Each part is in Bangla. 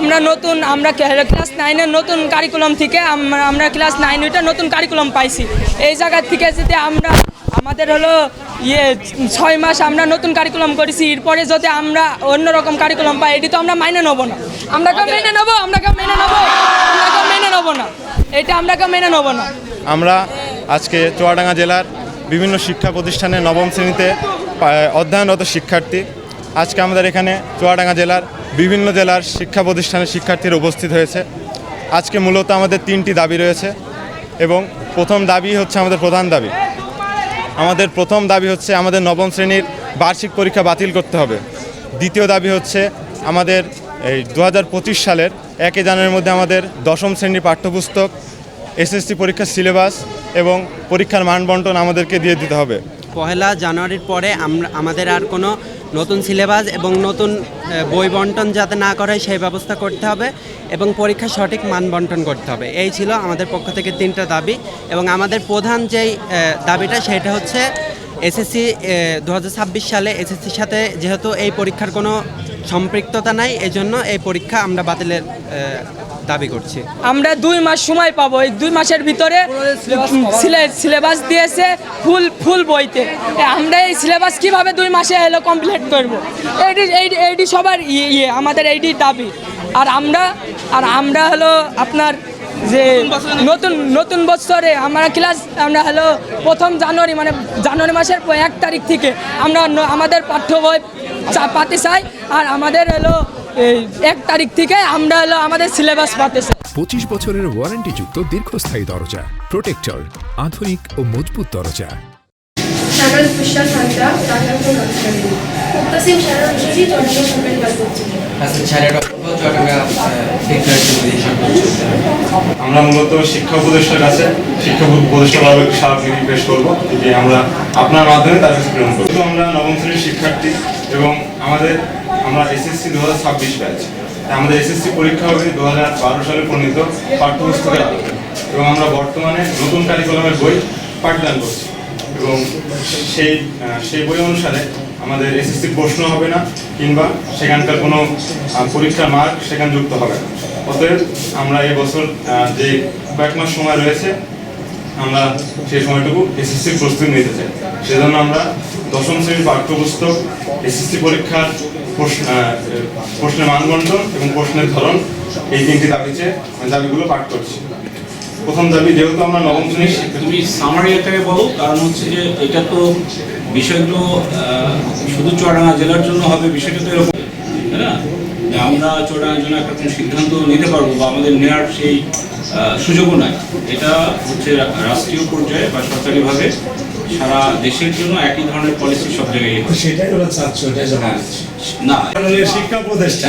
আমরা নতুন আমরা ক্লাস নাইনের নতুন কারিকুলাম থেকে আমরা ক্লাস নাইন ওইটা নতুন কারিকুলাম পাইছি। এই জায়গা থেকে যদি আমরা আমাদের হলো ইয়ে ছয় মাস আমরা নতুন কারিকুলাম করেছি এরপরে যদি আমরা অন্যরকম কারিকুলাম পাই এটি তো আমরা মাইনে নেব না। আমরা কেউ মেনে নেব আমরা কেউ মেনে নেব আমরা কেউ মেনে নেব না। এটা আমরা কেউ মেনে নেব না। আমরা আজকে চুয়াডাঙ্গা জেলার বিভিন্ন শিক্ষা প্রতিষ্ঠানে নবম শ্রেণীতে অধ্যয়নরত শিক্ষার্থী। আজকে আমাদের এখানে চুয়াডাঙ্গা জেলার বিভিন্ন জেলার শিক্ষা প্রতিষ্ঠানের শিক্ষার্থীরা উপস্থিত হয়েছে। আজকে মূলত আমাদের তিনটি দাবি রয়েছে এবং প্রথম দাবি হচ্ছে আমাদের প্রধান দাবি। আমাদের প্রথম দাবি হচ্ছে আমাদের নবম শ্রেণির বার্ষিক পরীক্ষা বাতিল করতে হবে। দ্বিতীয় দাবি হচ্ছে আমাদের এই দু হাজার পঁচিশ সালের একই জানুয়ারির মধ্যে আমাদের দশম শ্রেণির পাঠ্যপুস্তক, এসএসসি পরীক্ষার সিলেবাস এবং পরীক্ষার মান বন্টন আমাদেরকে দিয়ে দিতে হবে। পহেলা জানুয়ারির পরে আমরা, আমাদের আর কোনো নতুন সিলেবাস এবং নতুন বই বন্টন যাতে না করে সেই ব্যবস্থা করতে হবে এবং পরীক্ষার সঠিক মান বন্টন করতে হবে। এই ছিল আমাদের পক্ষ থেকে তিনটা দাবি এবং আমাদের প্রধান যেই দাবিটা সেটা হচ্ছে এসএসসি দু হাজার ছাব্বিশ সালে এসএসসির সাথে যেহেতু এই পরীক্ষার কোনো সম্পৃক্ততা নাই, এজন্য এই পরীক্ষা আমরা বাতিলের দাবি করছে। আমরা দুই মাস সময় পাবো। এই দুই মাসের ভিতরে সিলেবাস দিয়েছে ফুল ফুল বইতে। আমরা এই সিলেবাস কীভাবে দুই মাসে এলো কমপ্লিট করব? এইটি এইটি সবার ইয়ে আমাদের এইটি দাবি। আর আমরা আর আমরা হলো আপনার যে নতুন নতুন বছরে আমরা ক্লাস আমরা হলো প্রথম জানুয়ারি মানে জানুয়ারি মাসের এক তারিখ থেকে আমরা আমাদের পাঠ্য বই পাতে চাই। আর আমাদের হলো এক তারিখ থেকে আমরা হলো আমাদের সিলেবাস পাতে চাই। পঁচিশ বছরের ওয়ারেন্টিযুক্ত দীর্ঘস্থায়ী দরজা প্রোটেক্টর আধুনিক ও মজবুত দরজা। শারদ বিশ্বাস হাজরা রাজাপুর রাজশাহী মুক্তাসিম শারদ ঋষি চট্টগ্রাম সরকারি বাস হাসান ছাড়ের চট্টগ্রাম আমরা মূলত শিক্ষা উপদেষ্টার কাছে শিক্ষা উপদেষ্টাভাবে স্মারকলিপি পেশ করব যে আমরা আপনার মাধ্যমে তার কাছে প্রেরণ করব। আমরা নবম শ্রেণির শিক্ষার্থী এবং আমাদের আমরা এসএসসি দু হাজার ছাব্বিশ ব্যাচ আমাদের এসএসসি পরীক্ষা হবে দু হাজার বারো সালে প্রণীত পাঠ্যপুস্তকের আলোকে। এবং আমরা বর্তমানে নতুন কারিকুলামের বই পাঠদান করছি। এবং সেই সেই বই অনুসারে আমাদের এসএসসি প্রশ্ন হবে না কিংবা সেখানকার কোনো আহ, পরীক্ষার মার্ক সেখানে যুক্ত হবে না। অতএব আমরা এই বছর যে কয়েক মাস সময় রয়েছে আমরা সেই সময়টুকু এসএসসির প্রস্তুতি নিতে চাই। সেজন্য আমরা দশম শ্রেণির পাঠ্যপুস্তক এসএসসি পরীক্ষার প্রশ্ন প্রশ্নের মানবন্টন এবং প্রশ্নের ধরন এই তিনটি দাবিতে দাবিগুলো পাঠ করছি। প্রথম দাবি যেহেতু আমরা নবম শ্রেণির শিক্ষার্থী তুমি সামারি আকারে বলো কারণ হচ্ছে যে এটা তো বিষয়গুলো শুধু চুয়াডাঙ্গা জেলার জন্য হবে বিষয়টা তো এরকম। তাই না? যে আমরা চুয়াডাঙ্গার জন্য একটা কোনো সিদ্ধান্ত নিতে পারব বা আমাদের নেওয়ার সেই সুযোগও নাই। এটা হচ্ছে রাষ্ট্রীয় পর্যায়ে বা সরকারিভাবে সারা দেশের জন্য একই ধরনের পলিসি সব জায়গায় সেটাই ওরা চাচ্ছে ওটাই না। শিক্ষা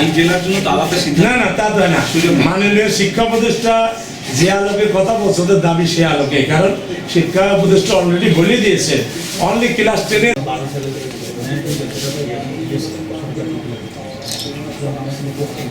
এই জেলার জন্য তো আলাদা সিদ্ধান্ত। না না তা তো না। মাননীয় শিক্ষা উপদেষ্টা যে আলোকে কথা পছন্দের দাবি সে আলোকে। কারণ শিক্ষা উপদেষ্টা অলরেডি বলে দিয়েছে অনলি ক্লাস টেনে